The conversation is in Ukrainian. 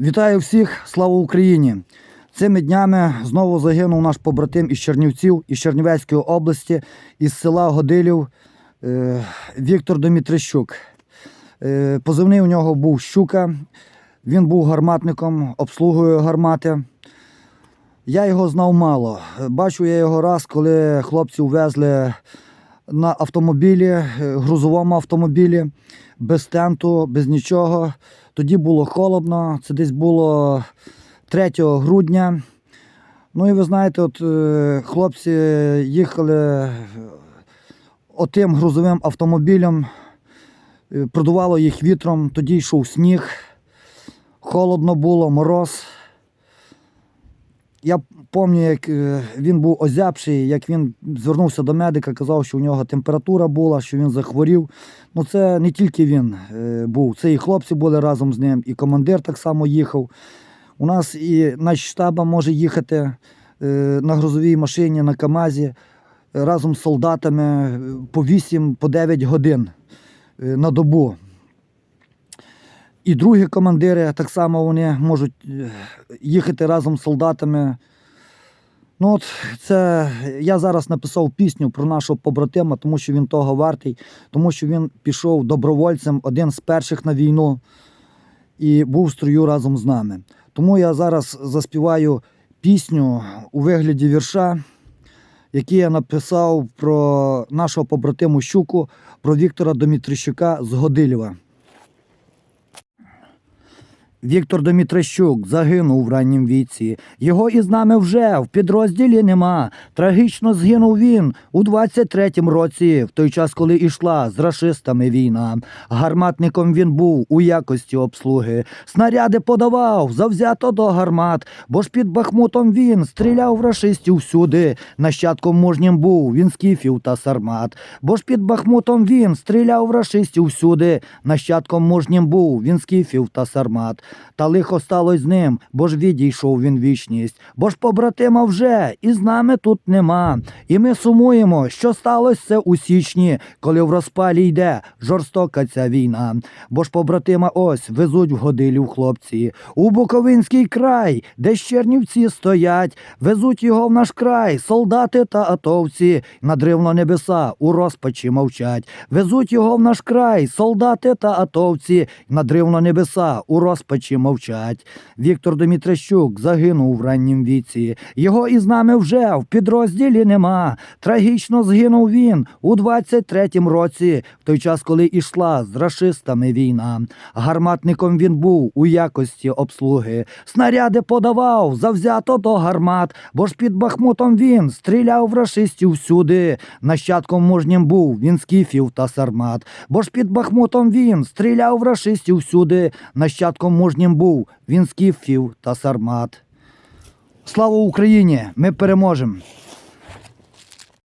Вітаю всіх, слава Україні! Цими днями знову загинув наш побратим із Чернівців, із Чернівецької області, із села Годилів е, Віктор Домітрищук. Е, позивний у нього був Щука. Він був гарматником, обслугою гармати. Я його знав мало. Бачив я його раз, коли хлопці везли на автомобілі, е, грузовому автомобілі, без тенту, без нічого. Тоді було холодно, це десь було 3 грудня. Ну і ви знаєте, от е, хлопці їхали е, отим грузовим автомобілем, продувало їх вітром, тоді йшов сніг, холодно було, мороз. Я пам'ятаю, як е, він був озябший, як він звернувся до медика, казав, що у нього температура була, що він захворів. Ну це не тільки він е, був, це і хлопці були разом з ним, і командир так само їхав. У нас і наш штаба може їхати е, на грузовій машині, на КАМАЗі разом з солдатами по 8 по годин на добу. І другі командири так само вони можуть е, їхати разом з солдатами. Ну от це я зараз написав пісню про нашого побратима, тому що він того вартий, тому що він пішов добровольцем, один з перших на війну і був в строю разом з нами. Тому я зараз заспіваю пісню у вигляді вірша, який я написав про нашого побратиму Щуку, про Віктора Домітрищука з Годилєва. Віктор Домітрищук загинув в раннім віці. Його із нами вже в підрозділі нема. Трагічно згинув він у 23-му році, в той час, коли ішла з рашистами війна. Гарматником він був у якості обслуги. Снаряди подавав завзято до гармат, бо ж під Бахмутом він стріляв в рашистів всюди. Нащадком мужнім був він скіфів та сармат. Бо ж під Бахмутом він стріляв в рашистів всюди. Нащадком мужнім був він скіфів та сармат. Та лихо сталося з ним, бо ж відійшов він вічність, бо ж побратима вже і з нами тут нема. І ми сумуємо, що сталося це у січні, коли в розпалі йде жорстока ця війна. Бо ж побратима ось везуть в годилів хлопці. У Буковинський край, де чернівці стоять, везуть його в наш край, солдати та атовці, надривно небеса у розпачі мовчать. Везуть його в наш край, солдати та атовці, надривно небеса у розпачі мовчать. Віктор Домітрищук загинув в раннім віці. Його із нами вже в підрозділі нема. Трагічно згинув він у 23-му році, в той час, коли ішла з рашистами війна. Гарматником він був у якості обслуги. Снаряди подавав завзято до гармат, бо ж під Бахмутом він стріляв в рашистів всюди. Нащадком мужнім був він скіфів та сармат, бо ж під Бахмутом він стріляв в рашистів всюди. Нащадком мужнім був він скіфів та сармат. Слава Україні! Ми переможемо!